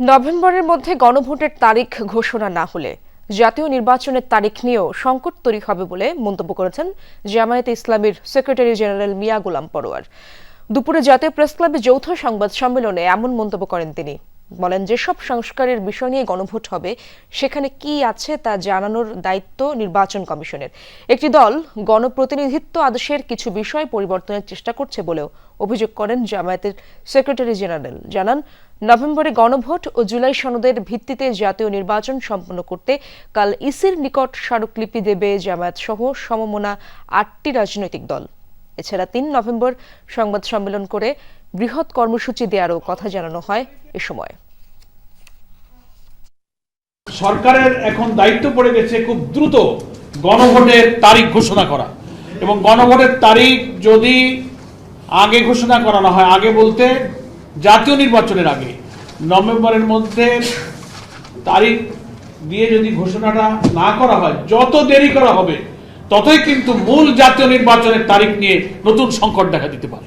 নভেম্বরের মধ্যে গণভোটের তারিখ ঘোষণা না হলে জাতীয় নির্বাচনের তারিখ নিয়েও সংকট তৈরি হবে বলে মন্তব্য করেছেন জামায়াতে ইসলামীর সেক্রেটারি জেনারেল মিয়া গোলাম পরোয়ার। দুপুরে জাতীয় প্রেস ক্লাবে যৌথ সংবাদ সম্মেলনে এমন মন্তব্য করেন তিনি। বলেন যেসব সংস্কারের বিষয় নিয়ে গণভোট হবে, সেখানে কি আছে তা জানানোর দায়িত্ব নির্বাচন কমিশনের। একটি দল গণপ্রতিনিধিত্ব আদেশের কিছু বিষয় পরিবর্তনের চেষ্টা করছে বলেও অভিযোগ করেন জামায়াতের সেক্রেটারি জেনারেল। জানান, নভেম্বরে গণভোট ও জুলাই সনদের ভিত্তিতে জাতীয় নির্বাচন সম্পন্ন করতে কাল ইসির নিকট স্মারকলিপি দেবে জামায়াত সহ সমমনা আটটি রাজনৈতিক দল। এছাড়া তিন নভেম্বর সংবাদ সম্মেলন করে বৃহৎ কর্মসূচি দেওয়ারও কথা জানানো হয় এ সময়। সরকারের এখন দায়িত্ব পড়ে গেছে খুব দ্রুত গণভোটের তারিখ ঘোষণা করা। এবং গণভোটের তারিখ যদি আগে ঘোষণা করানো হয়, আগে বলতে জাতীয় নির্বাচনের আগে, নভেম্বরের মধ্যে তারিখ দিয়ে যদি ঘোষণাটা না করা হয়, যত দেরি করা হবে, ততই কিন্তু মূল জাতীয় নির্বাচনের তারিখ নিয়ে নতুন সংকট দেখা দিতে পারে।